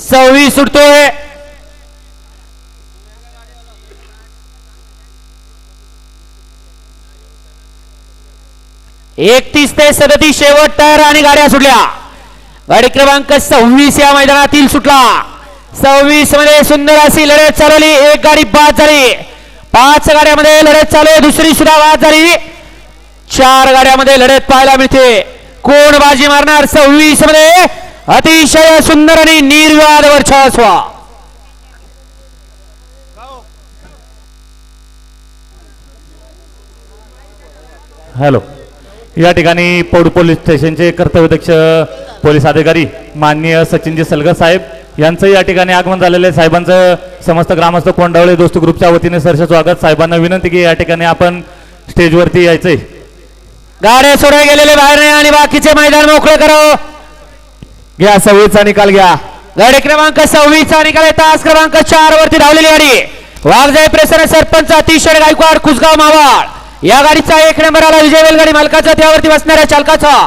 सव्वीस सुटतोय. एकतीस ते सदतीस शेवट टायर आणि गाड्या सुटल्या. गाडी क्रमांक सव्वीस या मैदानातील सुटला. सव्वीसमध्ये सुंदर अशी लढत चालवली एक गाडी बाद झाली. पाच गाड्यामध्ये लढत चालू आहे दुसरी सुद्धा बाद झाली. चार गाड्यामध्ये लढत पाहायला मिळते. कोण बाजी मारणार? सव्वीसमध्ये अतिशय सुंदर आणि निर्वाद वर्चस्व हॅलो. या ठिकाणी पौड पोलीस स्टेशनचे कर्तव्यदक्ष पोलीस अधिकारी माननीय सचिनजी सलगर साहेब यांचं या ठिकाणी आगमन झालेलं आहे. साहेबांचं समस्त ग्रामस्थ कोंडावळे दोस्त ग्रुपच्या वतीने सरस स्वागत. साहेबांना विनंती की या ठिकाणी आपण स्टेजवरती यायचंय. गाड्या सोडा गेलेले बाहेर आणि बाकीचे मैदान मोकळे करो. घ्या सव्वीसचा निकाल घ्या. गाडी क्रमांक सव्वीसचा निकाल आहे. तास क्रमांक चार वरती धावलेली गाडी. वाघजाई प्रेसर सरपंच अतिशय गायकवाड कुसगाव मावाळ. या गाडीचा एक नंबर आला विजय गाडी मालकाचा. त्यावरती बसणाऱ्या चालकाचा.